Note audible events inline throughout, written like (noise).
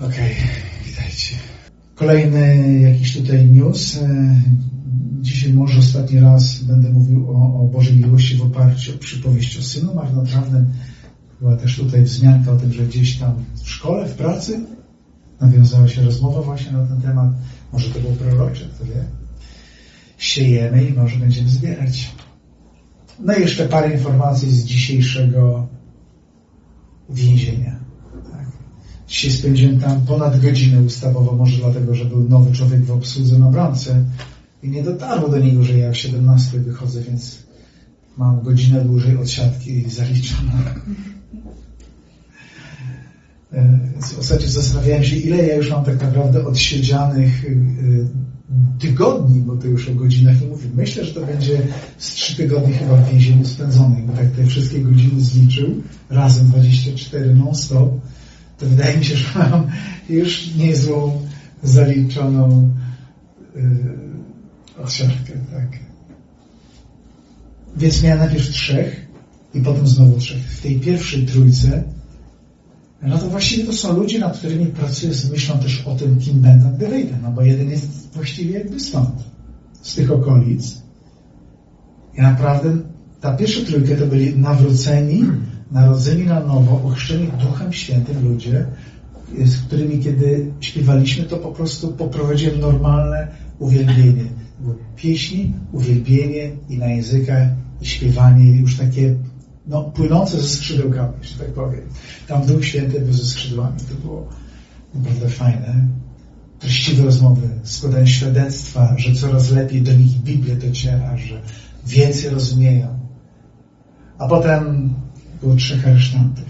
Okej, witajcie. Kolejny jakiś tutaj news. E, Dzisiaj może ostatni raz będę mówił o, o Bożej miłości w oparciu o przypowieść o synu marnotrawnym. Była też tutaj wzmianka o tym, że gdzieś tam w szkole, w pracy nawiązała się rozmowa właśnie na ten temat. Może to było prorocze, kto wie. Siejemy i może będziemy zbierać. No i jeszcze parę informacji z dzisiejszego więzienia. Dzisiaj spędziłem tam ponad godzinę ustawowo, może dlatego, że był nowy człowiek w obsłudze na bramce i nie dotarło do niego, że ja w 17 wychodzę, więc mam godzinę dłużej od siatki zaliczoną. E, Więc ostatnio zastanawiałem się, ile ja już mam tak naprawdę odsiedzianych y, tygodni, bo to już o godzinach nie mówię. Myślę, że to będzie z trzy tygodnie chyba w więzieniu spędzonych, bo tak te wszystkie godziny zliczył, razem 24 non-stop, to wydaje mi się, że mam już niezłą zaliczoną yy, tak. Więc miałem najpierw trzech i potem znowu trzech. W tej pierwszej trójce no to właściwie to są ludzie, nad którymi pracuję z myślą też o tym, kim będę, gdy wyjdę. No bo jeden jest właściwie jakby stąd, z tych okolic. I naprawdę ta pierwsza trójka to byli nawróceni, narodzeni na nowo, ochrzczeni Duchem Świętym ludzie, z którymi kiedy śpiewaliśmy, to po prostu poprowadziłem normalne uwielbienie. Było pieśni, uwielbienie i na językach, i śpiewanie, już takie no, płynące ze skrzydełkami, że tak powiem. Tam Duch Święty był ze skrzydłami. To było naprawdę fajne. Treściwe rozmowy, składanie świadectwa, że coraz lepiej do nich Biblia dociera, że więcej rozumieją. A potem było trzech aresztantów.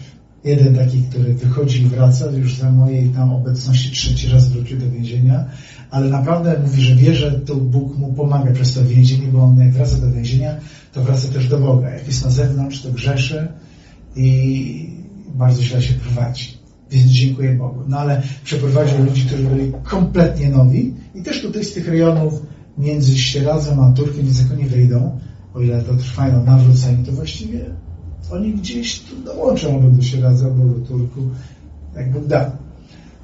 Jeden taki, który wychodzi i wraca, już za mojej tam obecności trzeci raz wrócił do więzienia, ale naprawdę mówi, że wie, że to Bóg mu pomaga przez to więzienie, bo on jak wraca do więzienia, to wraca też do Boga. Jak jest na zewnątrz, to grzeszy i bardzo źle się prowadzi. Więc dziękuję Bogu. No ale przeprowadził ludzi, którzy byli kompletnie nowi i też tutaj z tych rejonów między Sieradzem a Turkiem, więc jak oni wyjdą, o ile to trwają nawróceni, to właściwie oni gdzieś tu dołączą do Sieradza, albo do Turku, jak Bóg da.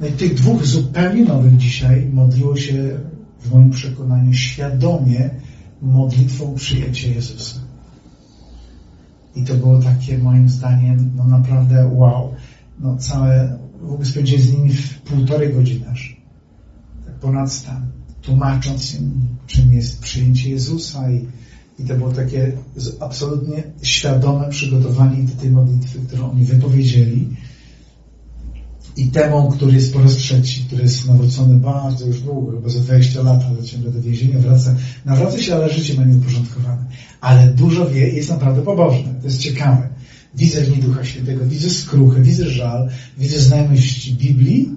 No i tych dwóch zupełnie nowych dzisiaj modliło się w moim przekonaniu świadomie modlitwą przyjęcia Jezusa. I to było takie moim zdaniem no naprawdę wow. No całe, w ogóle spędziłem z nimi w półtorej godziny aż. Tak ponad stan. Tłumacząc im, czym jest przyjęcie Jezusa i, i to było takie absolutnie świadome przygotowanie do tej modlitwy, którą oni wypowiedzieli i temu, który jest po raz trzeci, który jest nawrócony bardzo już długo, bo za 20 lat, ale ciągle do więzienia wraca. Nawraca się, ale życie ma nieuporządkowane. Ale dużo wie i jest naprawdę pobożny. To jest ciekawe. Widzę w Ducha Świętego, widzę skruchę, widzę żal, widzę znajomość Biblii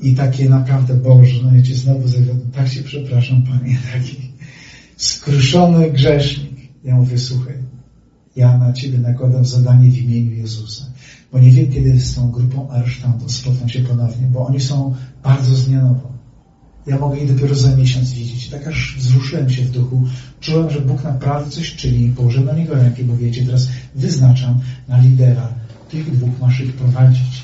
i takie naprawdę Boże, no ja Cię znowu zawiodłem, tak Cię przepraszam Panie, (laughs) taki skruszony grzesznik. Ja mówię, słuchaj, ja na Ciebie nakładam zadanie w imieniu Jezusa bo nie wiem, kiedy z tą grupą aresztantów spotkam się ponownie, bo oni są bardzo zmianowo. Ja mogę ich dopiero za miesiąc widzieć. Tak aż wzruszyłem się w duchu. Czułem, że Bóg naprawdę coś czyni. Położyłem na niego rękę, bo wiecie, teraz wyznaczam na lidera. Tych dwóch masz ich prowadzić.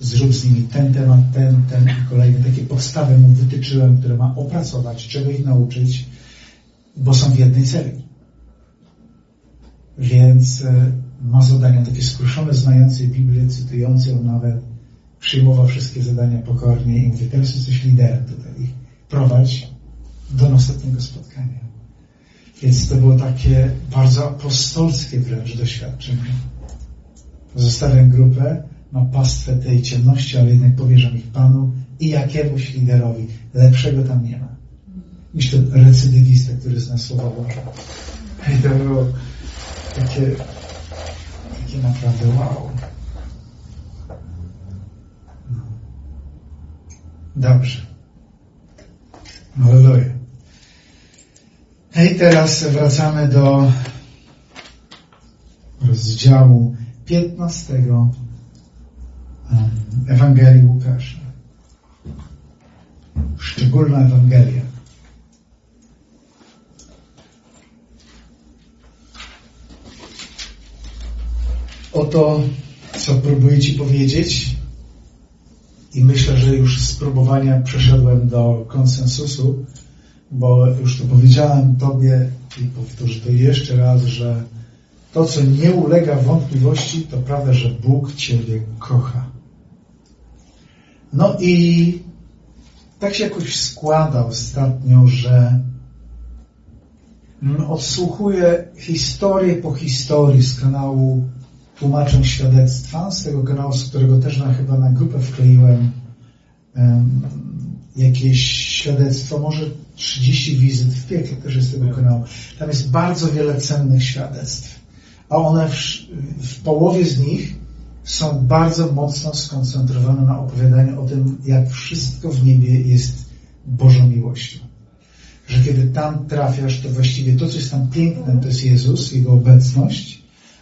Zrób z nimi ten temat, ten, ten i kolejny. Takie podstawy mu wytyczyłem, które ma opracować, czego ich nauczyć, bo są w jednej celi. Więc ma zadania takie skruszone, znające Biblię, cytujące ją nawet, przyjmował wszystkie zadania pokornie i mówi, teraz jesteś liderem tutaj, ich prowadź do następnego spotkania. Więc to było takie bardzo apostolskie wręcz doświadczenie. Zostawiam grupę na pastwę tej ciemności, ale jednak powierzam ich Panu i jakiemuś liderowi. Lepszego tam nie ma. Niż ten recydywista, który zna Słowa Boże. I to było takie takie naprawdę wow. No. Dobrze. Halleluja. I teraz wracamy do rozdziału 15 Ewangelii Łukasza. Szczególna Ewangelia. O to, co próbuję Ci powiedzieć, i myślę, że już z próbowania przeszedłem do konsensusu, bo już to powiedziałem Tobie i powtórzę to jeszcze raz, że to, co nie ulega wątpliwości, to prawda, że Bóg Ciebie kocha. No i tak się jakoś składa ostatnio, że odsłuchuję historię po historii z kanału Tłumaczę Świadectwa, z tego kanału, z którego też na, chyba na grupę wkleiłem um, jakieś świadectwo, może 30 wizyt w piekle też jest tego kanału. Tam jest bardzo wiele cennych świadectw, a one w, w połowie z nich są bardzo mocno skoncentrowane na opowiadaniu o tym, jak wszystko w niebie jest Bożą miłością. Że kiedy tam trafiasz, to właściwie to, co jest tam piękne, to jest Jezus, Jego obecność,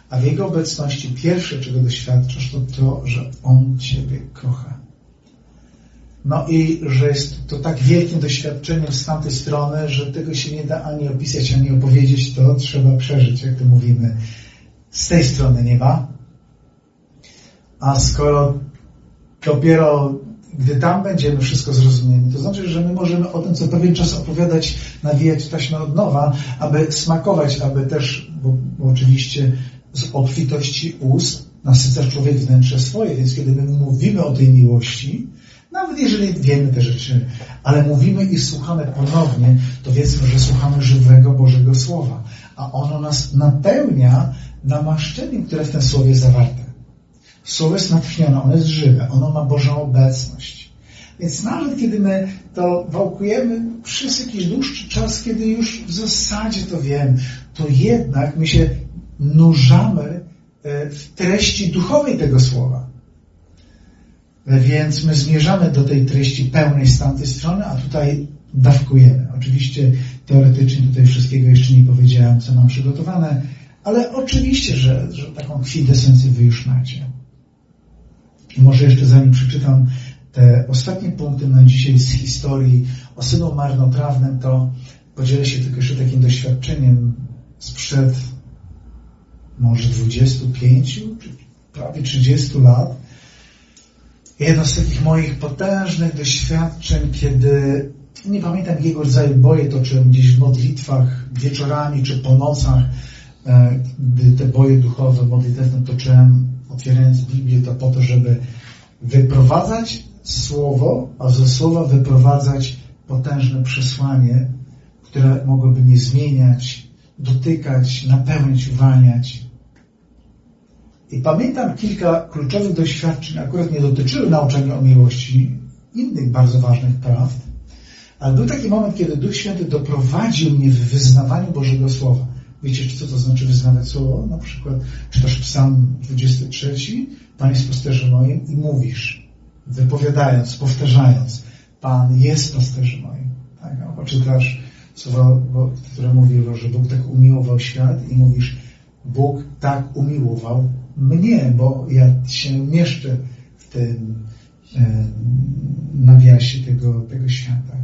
a w Jego obecności pierwsze, czego doświadczasz, to to, że On Ciebie kocha. No i że jest to tak wielkim doświadczeniem z tamtej strony, że tego się nie da ani opisać, ani opowiedzieć, to trzeba przeżyć, jak to mówimy. Z tej strony nie ma. A skoro dopiero gdy tam będziemy wszystko zrozumieli, to znaczy, że my możemy o tym co pewien czas opowiadać, nawijać taśmę od nowa, aby smakować, aby też, bo, bo oczywiście z obfitości ust nasyca człowiek wnętrze swoje, więc kiedy my mówimy o tej miłości, nawet jeżeli wiemy te rzeczy, ale mówimy i słuchamy ponownie, to wiedzmy, że słuchamy żywego Bożego Słowa, a ono nas napełnia namaszczeniem, które w tym Słowie zawarte. Słowo jest natchnione, ono jest żywe, ono ma Bożą obecność. Więc nawet kiedy my to wałkujemy przez jakiś dłuższy czas, kiedy już w zasadzie to wiem, to jednak my się nurzamy e, w treści duchowej tego słowa. E, więc my zmierzamy do tej treści pełnej z tamtej strony, a tutaj dawkujemy. Oczywiście teoretycznie tutaj wszystkiego jeszcze nie powiedziałem, co mam przygotowane, ale oczywiście, że, że taką kwintesencję wy już macie. I może jeszcze zanim przeczytam te ostatnie punkty na dzisiaj z historii o synu marnotrawnym, to podzielę się tylko jeszcze takim doświadczeniem sprzed może 25 czy prawie 30 lat. Jedno z takich moich potężnych doświadczeń, kiedy nie pamiętam jakiego rodzaju boje toczyłem gdzieś w modlitwach wieczorami czy po nocach, e, gdy te boje duchowe, modlitewne toczyłem, otwierając Biblię, to po to, żeby wyprowadzać słowo, a ze słowa wyprowadzać potężne przesłanie, które mogłoby mnie zmieniać, dotykać, napełniać, uwalniać. I pamiętam kilka kluczowych doświadczeń, akurat nie dotyczyły nauczania o miłości, innych bardzo ważnych praw, ale był taki moment, kiedy Duch Święty doprowadził mnie w wyznawaniu Bożego Słowa. Wiecie, co to znaczy wyznawać Słowo? Na przykład czytasz Psalm 23, Pan jest pasterzem moim i mówisz, wypowiadając, powtarzając, Pan jest pasterzem moim. Tak? Albo czytasz słowo, które mówi, że Bóg tak umiłował świat i mówisz, Bóg tak umiłował mnie, bo ja się mieszczę w tym e, nawiasie tego, tego świata.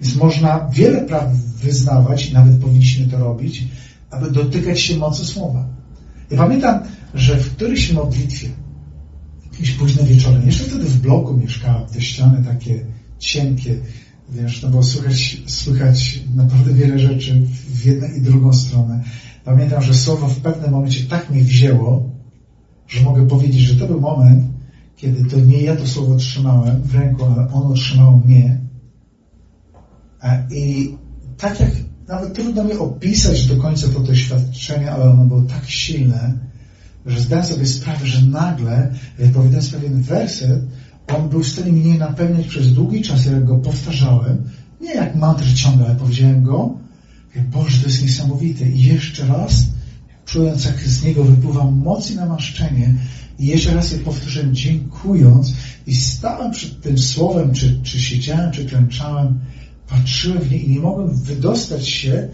Więc można wiele praw wyznawać i nawet powinniśmy to robić, aby dotykać się mocy słowa. Ja pamiętam, że w którejś modlitwie, jakieś późne wieczorem, jeszcze wtedy w bloku mieszkałem, te ściany takie cienkie, wiesz, no bo słychać, słychać naprawdę wiele rzeczy w jedną i drugą stronę. Pamiętam, że słowo w pewnym momencie tak mnie wzięło, że mogę powiedzieć, że to był moment, kiedy to nie ja to słowo trzymałem w ręku, ale ono trzymało mnie. I tak jak nawet trudno mi opisać do końca to doświadczenie, ale ono było tak silne, że zdałem sobie sprawę, że nagle, wypowiadając pewien werset, on był w stanie mnie napełniać przez długi czas, jak go powtarzałem, nie jak mantry ciągle, ale powiedziałem go, Boże, to jest niesamowite. I jeszcze raz, czując, jak z niego wypływa moc i namaszczenie, i jeszcze raz je powtórzyłem, dziękując, i stałem przed tym słowem, czy, czy siedziałem, czy klęczałem, patrzyłem w nie i nie mogłem wydostać się,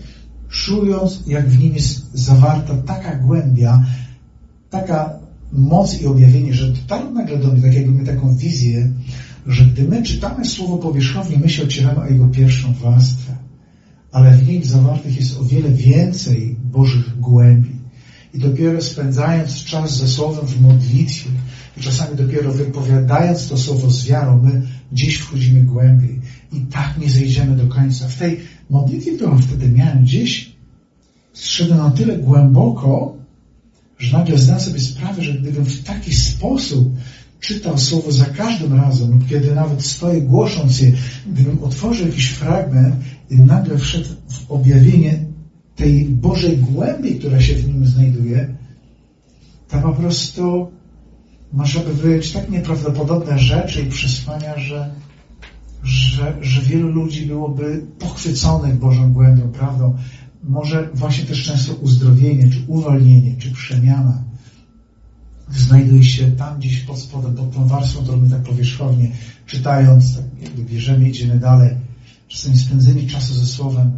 czując, jak w nim jest zawarta taka głębia, taka moc i objawienie, że dotarło nagle do mnie, tak jakby my taką wizję, że gdy my czytamy słowo powierzchownie, my się ocieramy o jego pierwszą warstwę, ale w nim zawartych jest o wiele więcej Bożych głębi. I dopiero spędzając czas ze Słowem w modlitwie i czasami dopiero wypowiadając to Słowo z wiarą, my gdzieś wchodzimy głębiej i tak nie zejdziemy do końca. W tej modlitwie, którą wtedy miałem gdzieś, zszedłem na tyle głęboko, że nagle zdałem sobie sprawę, że gdybym w taki sposób czytał Słowo za każdym razem, kiedy nawet stoję głosząc je, gdybym otworzył jakiś fragment i nagle wszedł w objawienie tej Bożej głębi, która się w nim znajduje, to po prostu może być tak nieprawdopodobne rzeczy i przesłania, że, że, że wielu ludzi byłoby pochwyconych Bożą głębią, prawdą. Może właśnie też często uzdrowienie, czy uwolnienie, czy przemiana znajduje się tam gdzieś pod spodem, pod tą warstwą, którą my tak powierzchownie czytając, tak jakby bierzemy, idziemy dalej. Czasami spędzenie czasu ze Słowem,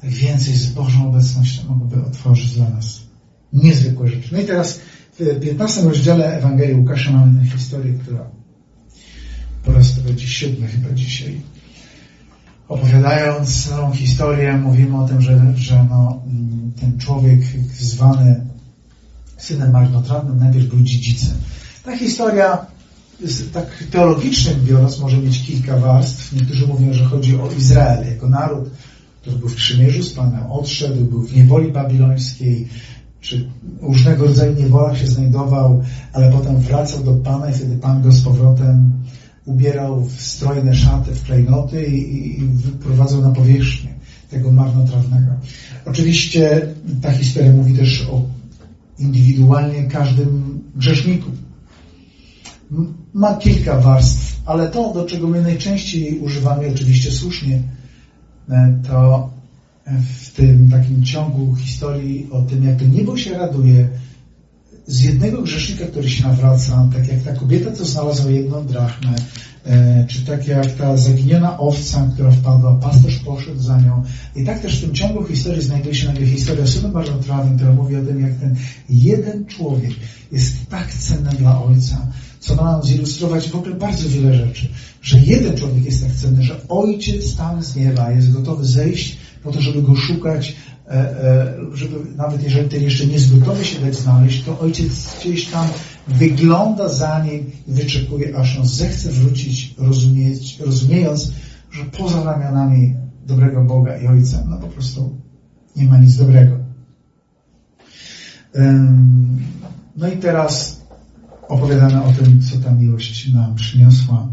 tak więcej z Bożą obecnością mogłoby otworzyć dla nas niezwykłe rzeczy. No i teraz w 15 rozdziale Ewangelii Łukasza mamy tę historię, która po raz to będzie siódmy chyba dzisiaj. Opowiadając tą historię, mówimy o tym, że, że no, ten człowiek zwany synem marnotrawnym najpierw był dziedzicem. Ta historia tak teologicznie biorąc może mieć kilka warstw. Niektórzy mówią, że chodzi o Izrael jako naród, który był w przymierzu z Panem, odszedł, był w niewoli babilońskiej, czy różnego rodzaju niewolach się znajdował, ale potem wracał do Pana i wtedy Pan go z powrotem ubierał w strojne szaty, w klejnoty i, i wyprowadzał na powierzchnię tego marnotrawnego. Oczywiście ta historia mówi też o indywidualnie każdym grzeszniku. Ma kilka warstw, ale to, do czego my najczęściej używamy, oczywiście słusznie, to w tym takim ciągu historii o tym, jak to niebo się raduje z jednego grzesznika, który się nawraca, tak jak ta kobieta, co znalazła jedną drachmę, e, czy tak jak ta zaginiona owca, która wpadła, pasterz poszedł za nią. I tak też w tym ciągu historii znajduje się nagle historia syna marnotrawnym, która mówi o tym, jak ten jeden człowiek jest tak cenny dla Ojca, co ma nam zilustrować w ogóle bardzo wiele rzeczy. Że jeden człowiek jest tak cenny, że Ojciec tam z nieba jest gotowy zejść po to, żeby go szukać, e, e, żeby nawet jeżeli ten jeszcze nie jest gotowy się dać znaleźć, to ojciec gdzieś tam wygląda za nim i wyczekuje, aż on zechce wrócić, rozumieć, rozumiejąc, że poza ramionami dobrego Boga i Ojca, no po prostu nie ma nic dobrego. No i teraz opowiadamy o tym, co ta miłość nam przyniosła.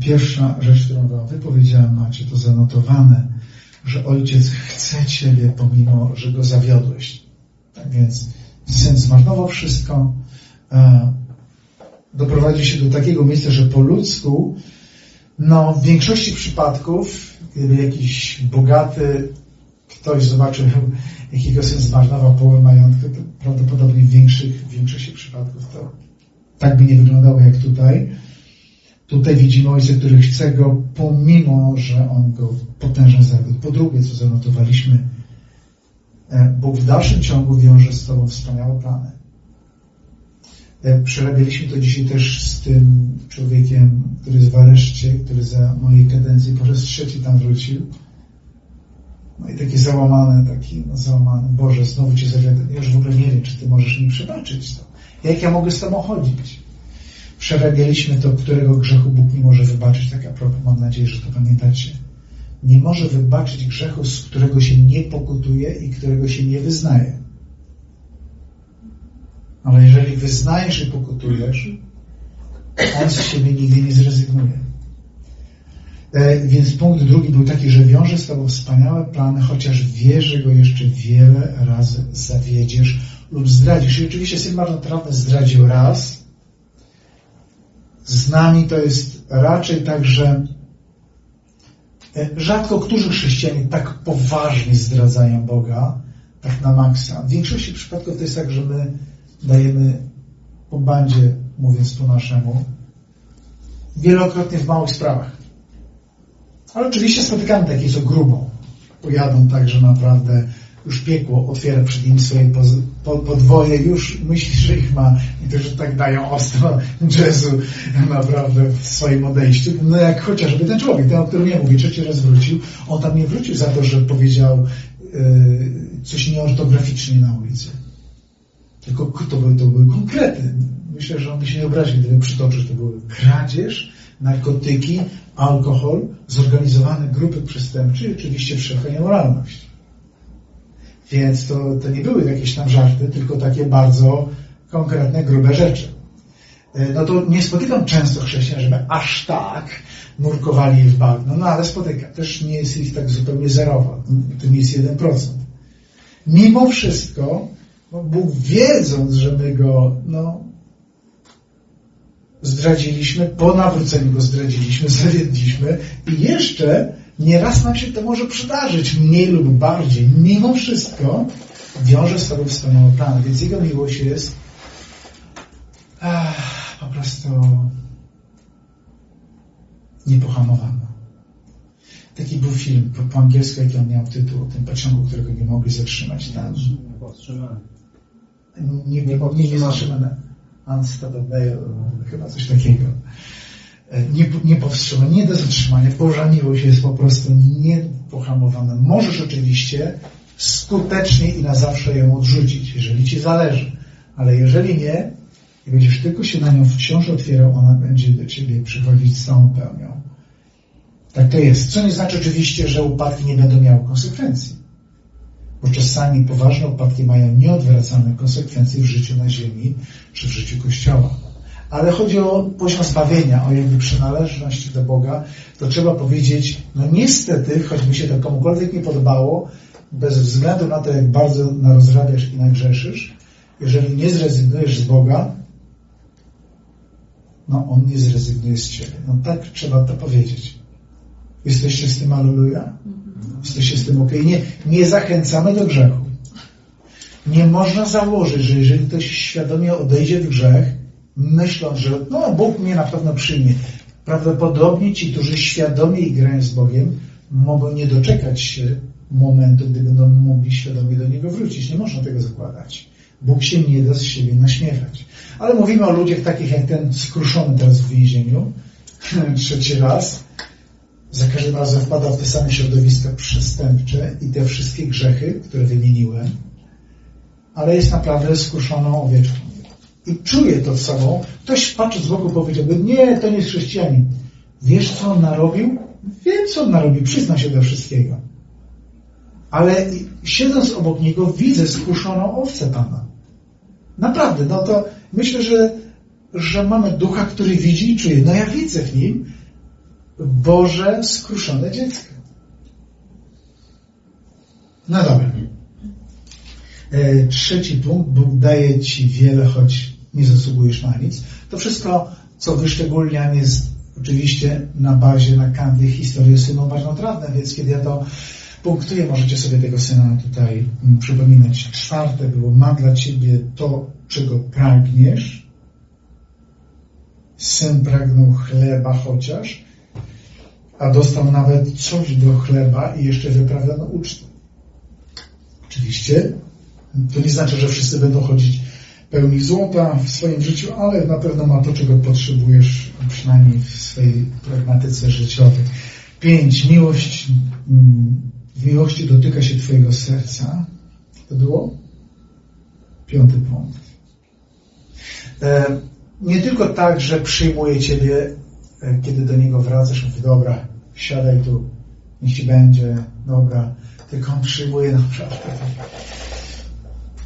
Pierwsza rzecz, którą Wam wypowiedziałem, macie to zanotowane że ojciec chce Ciebie, pomimo, że go zawiodłeś. Tak więc syn zmarnował wszystko, e, doprowadzi się do takiego miejsca, że po ludzku, no w większości przypadków, gdyby jakiś bogaty ktoś zobaczył, jakiego syn zmarnował połowę majątku, to prawdopodobnie w większych, w większości przypadków to tak by nie wyglądało jak tutaj. Tutaj widzimy ojca, który chce go, pomimo, że on go potężnie zawiódł. Po drugie, co zanotowaliśmy, e, Bóg w dalszym ciągu wiąże z Tobą wspaniałe plany. E, przerabialiśmy to dzisiaj też z tym człowiekiem, który jest w areszcie, który za mojej kadencji po raz trzeci tam wrócił. No i taki załamany, taki no, załamany. Boże, znowu Cię zawiodłem. Ja już w ogóle nie wiem, czy Ty możesz mi przebaczyć to. Jak ja mogę z Tobą chodzić? Przerabialiśmy to, którego grzechu Bóg nie może wybaczyć. Tak a propos, mam nadzieję, że to pamiętacie. Nie może wybaczyć grzechu, z którego się nie pokutuje i którego się nie wyznaje. Ale jeżeli wyznajesz i pokutujesz, on z siebie nigdy nie zrezygnuje. E, więc punkt drugi był taki, że wiąże z Tobą wspaniałe plany, chociaż wie, że go jeszcze wiele razy zawiedziesz lub zdradzisz. I oczywiście syn marnotrawny zdradził raz, z nami to jest raczej tak, że e, rzadko którzy chrześcijanie tak poważnie zdradzają Boga, tak na maksa. W większości przypadków to jest tak, że my dajemy po bandzie, mówiąc po naszemu, wielokrotnie w małych sprawach. Ale oczywiście spotykamy takie, co grubo pojadą tak, że naprawdę już piekło otwiera przed nimi swoje podwoje, już myśli, że ich ma i to, że tak dają ostro jazzu naprawdę w swoim odejściu. No jak chociażby ten człowiek, ten, o którym ja mówię, trzeci raz wrócił, on tam nie wrócił za to, że powiedział yy, coś nieortograficznie na ulicy. Tylko to były, to były konkrety. Myślę, że on by się nie obraził, gdyby przytoczył, że to były kradzież, narkotyki, alkohol, zorganizowane grupy przestępcze i oczywiście wszelka niemoralność. Więc to, to nie były jakieś tam żarty, tylko takie bardzo konkretne, grube rzeczy. E, no to nie spotykam często chrześcijan, żeby aż tak nurkowali w bagno, no ale spotykam. Też nie jest ich tak zupełnie zerowa, to nie jest 1%. Mimo wszystko, no Bóg wiedząc, że my go no, zdradziliśmy, po nawróceniu go zdradziliśmy, zawiedliśmy i jeszcze nieraz nam się to może przydarzyć, mniej lub bardziej. Mimo wszystko wiąże z Tobą wspaniały plan, więc Jego miłość jest ach, po prostu niepohamowana. Taki był film po, po angielsku, jaki on miał tytuł, o tym pociągu, którego nie mogli zatrzymać. Tam. Powstrzymany. Nie, nie, nie, nie zatrzymane. Unstoppable, chyba coś takiego. Nie, nie powstrzymane, nie do zatrzymania. Boża miłość jest po prostu niepohamowana. Możesz oczywiście skutecznie i na zawsze ją odrzucić, jeżeli Ci zależy. Ale jeżeli nie, i będziesz tylko się na nią wciąż otwierał, ona będzie do Ciebie przychodzić z całą pełnią. Tak to jest. Co nie znaczy oczywiście, że upadki nie będą miały konsekwencji. Bo czasami poważne upadki mają nieodwracalne konsekwencje w życiu na ziemi czy w życiu Kościoła. Ale chodzi o poziom zbawienia, o jakby przynależność do Boga, to trzeba powiedzieć, no niestety, choćby się to komukolwiek nie podobało, bez względu na to, jak bardzo narozrabiasz i nagrzeszysz, jeżeli nie zrezygnujesz z Boga, no On nie zrezygnuje z Ciebie. No tak trzeba to powiedzieć. Jesteście z tym aleluja? Jesteście z tym ok? Nie, nie zachęcamy do grzechu. Nie można założyć, że jeżeli ktoś świadomie odejdzie w grzech, myśląc, że no Bóg mnie na pewno przyjmie. Prawdopodobnie ci, którzy świadomie grają z Bogiem, mogą nie doczekać się momentu, gdy będą mogli świadomie do Niego wrócić. Nie można tego zakładać. Bóg się nie da z siebie naśmiewać. Ale mówimy o ludziach takich jak ten skruszony teraz w więzieniu, (laughs) trzeci raz, za każdym razem wpada w te same środowiska przestępcze i te wszystkie grzechy, które wymieniłem, ale jest naprawdę skruszoną owieczką. I czuje to w sobą. Ktoś patrzy z boku powiedziałby, nie, to nie jest chrześcijanin. Wiesz, co on narobił? Wiem, co on narobił. Przyzna się do wszystkiego. Ale siedząc obok niego, widzę skruszoną owcę Pana. Naprawdę, no to myślę, że, że mamy ducha, który widzi i czuje. No ja widzę w nim Boże skruszone dziecko. No dobra. E, trzeci punkt. Bóg daje Ci wiele, choć nie zasługujesz na nic. To wszystko, co wyszczególniam, jest oczywiście na bazie, na kanwie historii synu marnotrawne, więc kiedy ja to punktuję, możecie sobie tego syna tutaj mm, przypominać. Czwarte było, ma dla Ciebie to, czego pragniesz. Syn pragnął chleba chociaż, a dostał nawet coś do chleba i jeszcze wyprawiono ucztę. Oczywiście to nie znaczy, że wszyscy będą chodzić pełni złota w swoim życiu, ale na pewno ma to, czego potrzebujesz, przynajmniej w swojej pragmatyce życiowej. Pięć. Miłość, mm, w miłości dotyka się Twojego serca. To było? Piąty punkt. E, nie tylko tak, że przyjmuje Ciebie, kiedy do Niego wracasz, mówi, dobra, siadaj tu, niech Ci będzie, dobra, tylko On przyjmuje naprawdę.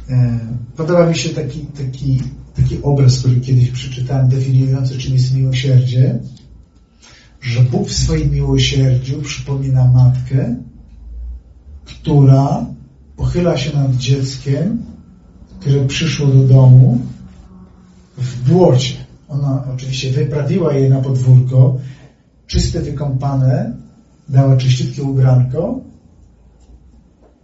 E, podoba mi się taki, taki, taki obraz, który kiedyś przeczytałem, definiujący, czym jest miłosierdzie, że Bóg w swoim miłosierdziu przypomina matkę, która pochyla się nad dzieckiem, które przyszło do domu w błocie. Ona oczywiście wyprawiła je na podwórko, czyste, wykąpane, dała czyściutkie ubranko.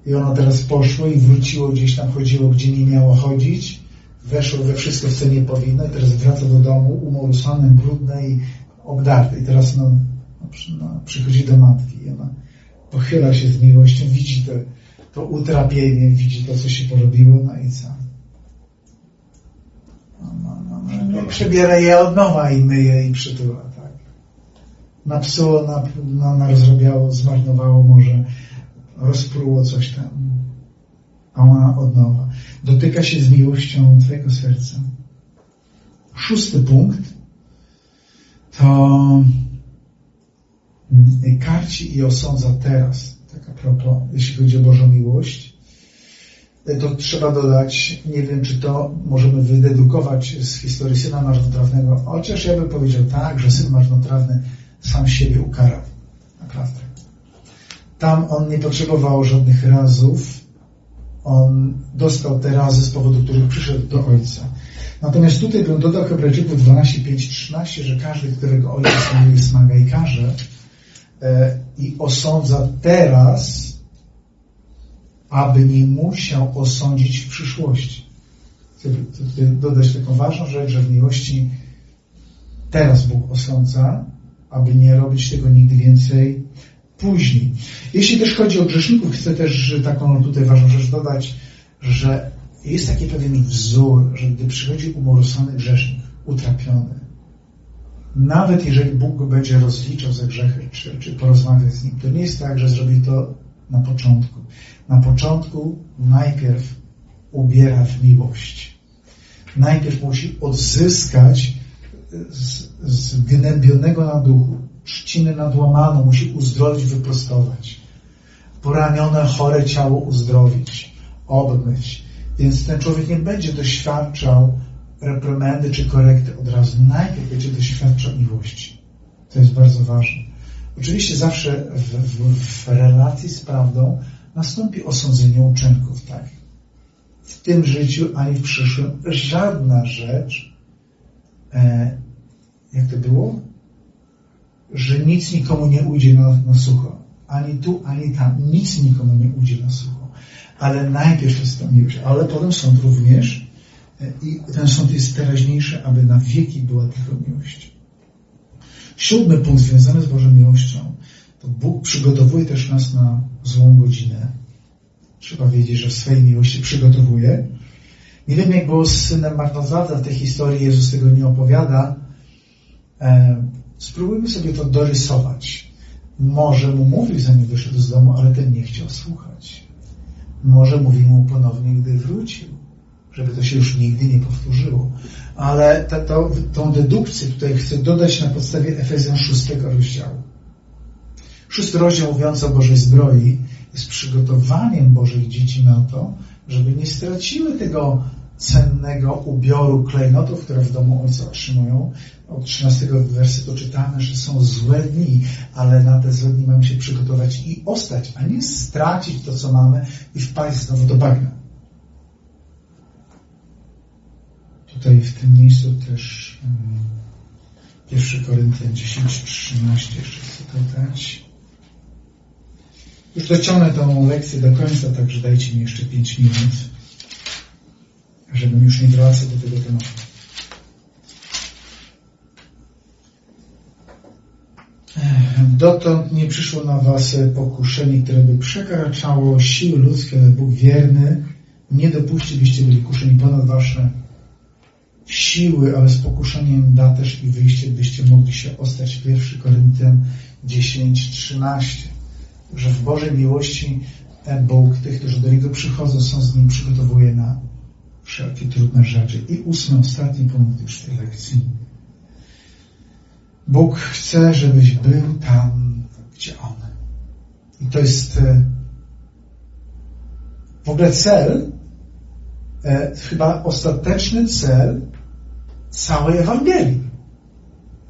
I ono teraz poszło i wróciło gdzieś tam, chodziło gdzie nie miało chodzić, weszło we wszystko, co nie powinno. I teraz wraca do domu umorsane, brudne i obdarte. I teraz no, no, przychodzi do matki. I ona pochyla się z miłością, widzi to, to utrapienie, widzi to, co się porobiło, no i co? No, no, no, no, no przebiera je od nowa i myje i przytula, tak. Napsuło, na, na, na rozrobiało, zmarnowało może, rozpruło coś tam. a ona od nowa. Dotyka się z miłością Twojego serca. Szósty punkt to mm, karci i osądza teraz. Tak a propos, jeśli chodzi o Bożą miłość, to trzeba dodać, nie wiem, czy to możemy wydedukować z historii syna marnotrawnego, chociaż ja bym powiedział tak, że syn marnotrawny sam siebie ukarał. Naprawdę. Tam on nie potrzebował żadnych razów, on dostał te razy, z powodu których przyszedł do Ojca. Natomiast tutaj bym dodał Hebrajczyków 12, 5, 13, że każdy, którego Ojciec miłuje, smaga i karze e, i osądza teraz, aby nie musiał osądzić w przyszłości. Chcę dodać taką ważną rzecz, że w miłości teraz Bóg osądza, aby nie robić tego nigdy więcej później. Jeśli też chodzi o grzeszników, chcę też taką tutaj ważną rzecz dodać, że jest taki pewien wzór, że gdy przychodzi umorusany grzesznik, utrapiony, nawet jeżeli Bóg go będzie rozliczał za grzechy, czy, czy porozmawiać z nim, to nie jest tak, że zrobi to na początku. Na początku najpierw ubiera w miłość. Najpierw musi odzyskać zgnębionego na duchu, trzcinę nadłamaną, musi uzdrowić, wyprostować. Poranione, chore ciało uzdrowić, obmyć. Więc ten człowiek nie będzie doświadczał reprymendy czy korekty od razu. Najpierw będzie doświadczał miłości. To jest bardzo ważne. Oczywiście zawsze w, w, w relacji z prawdą nastąpi osądzenie uczynków, tak? W tym życiu ani w przyszłym żadna rzecz, e, jak to było? Że nic nikomu nie ujdzie na, na sucho. Ani tu, ani tam. Nic nikomu nie ujdzie na sucho. Ale najpierw jest to miłość, ale potem sąd również. E, I ten sąd jest teraźniejszy, aby na wieki była tylko miłość. Siódmy punkt związany z Bożą miłością to Bóg przygotowuje też nas na złą godzinę. Trzeba wiedzieć, że w swojej miłości przygotowuje. Nie wiem, jak było z synem marnotrawca w tej historii, Jezus tego nie opowiada. E, spróbujmy sobie to dorysować. Może mu mówił, zanim wyszedł z domu, ale ten nie chciał słuchać. Może mówił mu ponownie, gdy wrócił, żeby to się już nigdy nie powtórzyło. Ale to, to, tą dedukcję tutaj chcę dodać na podstawie Efezjan 6 rozdziału. Szósty rozdział mówiący o Bożej zbroi jest przygotowaniem Bożych dzieci na to, żeby nie straciły tego cennego ubioru klejnotów, które w domu Ojca otrzymują. Od 13 wersetu czytamy, że są złe dni, ale na te złe dni mamy się przygotować i ostać, a nie stracić to, co mamy i wpaść znowu do bagna. Tutaj w tym miejscu też um, 1 Koryntian 10, 13 jeszcze chcę dodać. Już dociągnę tą lekcję do końca, także dajcie mi jeszcze 5 minut, żebym już nie wracał do tego tematu. Dotąd nie przyszło na was pokuszenie, które by przekraczało siły ludzkie, ale Bóg wierny nie dopuści, byście byli kuszeni ponad wasze siły, ale z pokuszeniem da też i wyjście, byście mogli się ostać. 1 Koryntian 10, 13 że w Bożej miłości Bóg, tych, którzy do Niego przychodzą, są z Nim, przygotowuje na wszelkie trudne rzeczy. I ósmy, ostatni punkt już tej lekcji. Bóg chce, żebyś był tam, gdzie On. I to jest e, w ogóle cel, e, chyba ostateczny cel całej Ewangelii.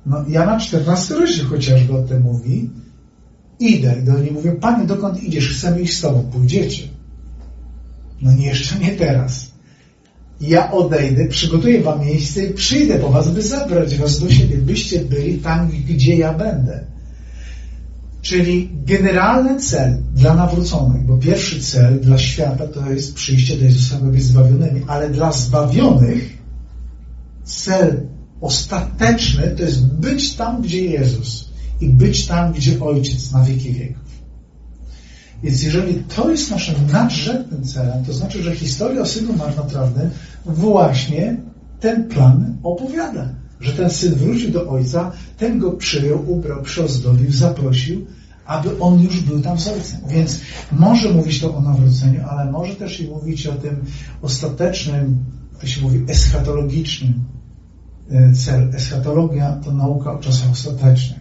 No, Jana 14 rozdział chociażby o tym mówi, Idę. I do niej mówię, Panie, dokąd idziesz? Chcemy iść z Tobą. Pójdziecie. No nie, jeszcze nie teraz. Ja odejdę, przygotuję Wam miejsce i przyjdę po Was, by zabrać Was do siebie, byście byli tam, gdzie ja będę. Czyli generalny cel dla nawróconych, bo pierwszy cel dla świata to jest przyjście do Jezusa, by być zbawionymi, ale dla zbawionych cel ostateczny to jest być tam, gdzie Jezus i być tam, gdzie Ojciec na wieki wieków. Więc jeżeli to jest naszym nadrzędnym celem, to znaczy, że historia o Synu Marnotrawnym właśnie ten plan opowiada. Że ten Syn wrócił do Ojca, ten go przyjął, ubrał, przyozdobił, zaprosił, aby On już był tam z Ojcem. Więc może mówić to o nawróceniu, ale może też i mówić o tym ostatecznym, jak się mówi, eschatologicznym e, celu. Eschatologia to nauka o czasach ostatecznych,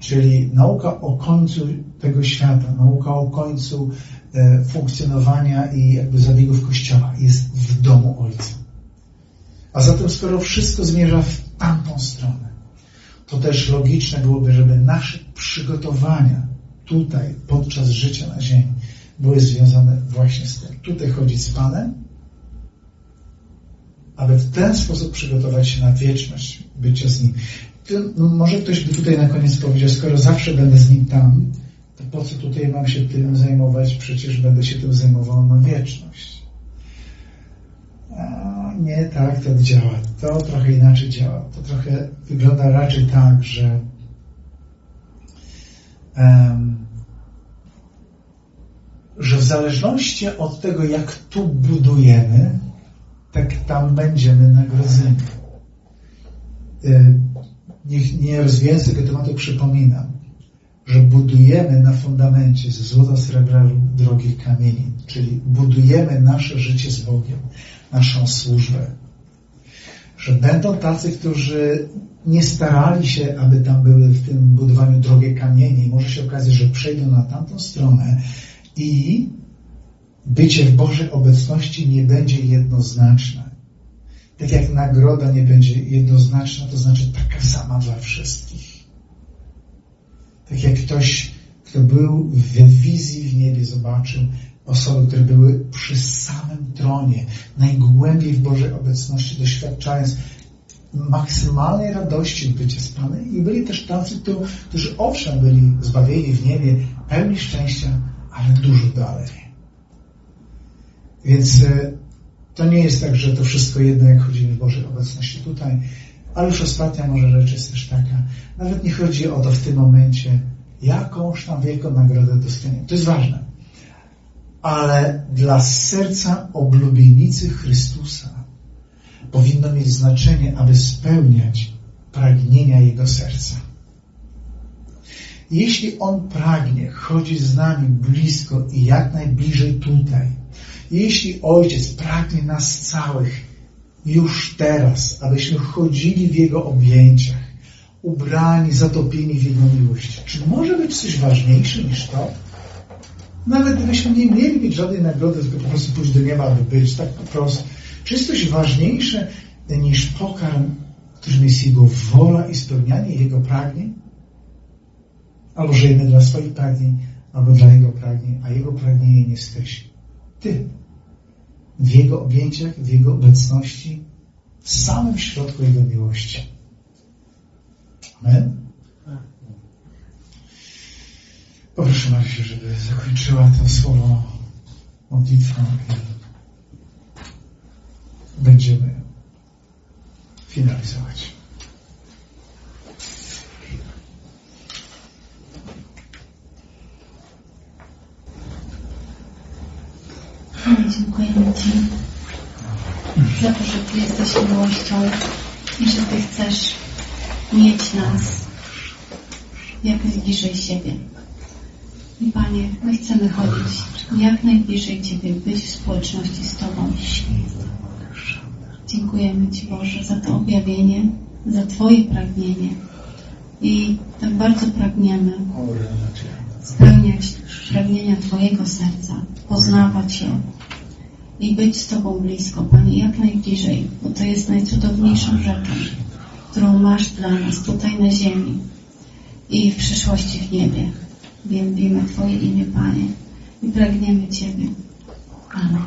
czyli nauka o końcu tego świata, nauka o końcu e, funkcjonowania i jakby zabiegów Kościoła jest w domu Ojca. A zatem skoro wszystko zmierza w tamtą stronę, to też logiczne byłoby, żeby nasze przygotowania tutaj, podczas życia na ziemi, były związane właśnie z tym. Tutaj chodzić z Panem, aby w ten sposób przygotować się na wieczność bycia z Nim. Może ktoś by tutaj na koniec powiedział, skoro zawsze będę z Nim tam, to po co tutaj mam się tym zajmować? Przecież będę się tym zajmował na wieczność. A nie tak to działa. To trochę inaczej działa. To trochę wygląda raczej tak, że um, że w zależności od tego, jak tu budujemy, tak tam będziemy nagrodzeni. Niech nie rozwijając tego tematu przypominam, że budujemy na fundamencie ze złota, srebra drogich kamieni, czyli budujemy nasze życie z Bogiem, naszą służbę. Że będą tacy, którzy nie starali się, aby tam były w tym budowaniu drogie kamienie i może się okazać, że przejdą na tamtą stronę i bycie w Bożej obecności nie będzie jednoznaczne. Tak jak nagroda nie będzie jednoznaczna, to znaczy taka sama dla wszystkich. Tak jak ktoś, kto był w wizji w niebie, zobaczył osoby, które były przy samym tronie, najgłębiej w Bożej obecności, doświadczając maksymalnej radości bycia z Panem i byli też tacy, którzy owszem byli zbawieni w niebie, pełni szczęścia, ale dużo dalej. Więc e, to nie jest tak, że to wszystko jedno, jak chodzimy w Bożej obecności tutaj, ale już ostatnia może rzecz jest też taka, nawet nie chodzi o to w tym momencie, jakąś tam wielką nagrodę dostaniemy. To jest ważne. Ale dla serca oblubienicy Chrystusa powinno mieć znaczenie, aby spełniać pragnienia Jego serca. Jeśli On pragnie chodzić z nami blisko i jak najbliżej tutaj, jeśli Ojciec pragnie nas całych już teraz, abyśmy chodzili w Jego objęciach, ubrani, zatopieni w Jego miłości, czy może być coś ważniejsze niż to? Nawet gdybyśmy nie mieli mieć żadnej nagrody, tylko po prostu pójść do nieba, aby być tak po prostu. Czy jest coś ważniejsze niż pokarm, którym jest Jego wola i spełnianie Jego pragnień? Albo żyjemy dla swoich pragnień, albo dla Jego pragnień, a Jego pragnieniem jesteś Ty. W Jego objęciach, w Jego obecności, w samym środku Jego miłości. Amen. Poproszę Marysię, żeby zakończyła to słowo modlitwą i będziemy finalizować. Dziękujemy Ci za to, że Ty jesteś miłością i że Ty chcesz mieć nas jak najbliżej siebie. I Panie, my chcemy chodzić jak najbliżej Ciebie, być w społeczności z Tobą. Dziękujemy Ci Boże za to objawienie, za Twoje pragnienie. I tak bardzo pragniemy spełniać pragnienia Twojego serca, poznawać je i być z Tobą blisko, Panie, jak najbliżej, bo to jest najcudowniejszą rzeczą, którą masz dla nas tutaj na ziemi i w przyszłości w niebie. Wielbimy Twoje imię, Panie, i pragniemy Ciebie. Amen.